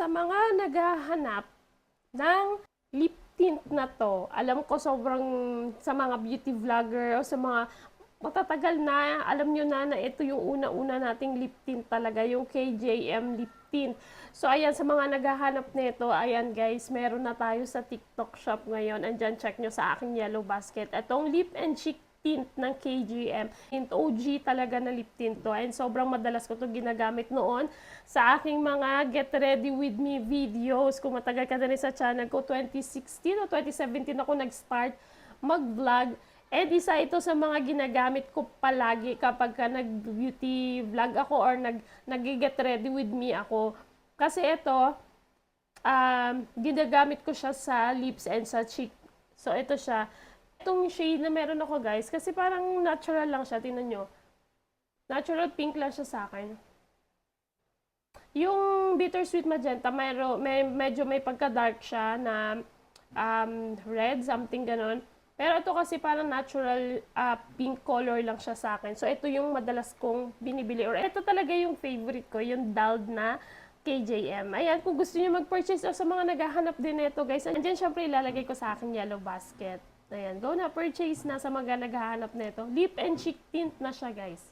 sa mga naghahanap ng lip tint na to, alam ko sobrang sa mga beauty vlogger o sa mga matatagal na, alam nyo na na ito yung una-una nating lip tint talaga, yung KJM lip tint. So, ayan, sa mga naghahanap nito, ayan guys, meron na tayo sa TikTok shop ngayon. Andyan, check nyo sa aking yellow basket. Itong lip and cheek tint ng KGM. Tint OG talaga na lip tint to. And sobrang madalas ko to ginagamit noon sa aking mga get ready with me videos. Kung matagal ka na rin sa channel ko, 2016 o 2017 ako nag-start mag-vlog. And isa ito sa mga ginagamit ko palagi kapag ka nag-beauty vlog ako or nag, nag-get ready with me ako. Kasi ito, um, ginagamit ko siya sa lips and sa cheek. So, ito siya. Itong shade na meron ako, guys, kasi parang natural lang siya. Tingnan nyo. Natural pink lang siya sa akin. Yung bittersweet magenta, mayro, may, medyo may pagka-dark siya na um, red, something ganon. Pero ito kasi parang natural ah, pink color lang siya sa akin. So, ito yung madalas kong binibili. Or ito talaga yung favorite ko, yung dulled na KJM. Ayan, kung gusto niyo mag-purchase o sa mga naghahanap din nito, guys, andyan syempre ilalagay ko sa aking yellow basket. Ayan, go na, purchase na sa mga naghahanap nito. Lip and cheek tint na siya, guys.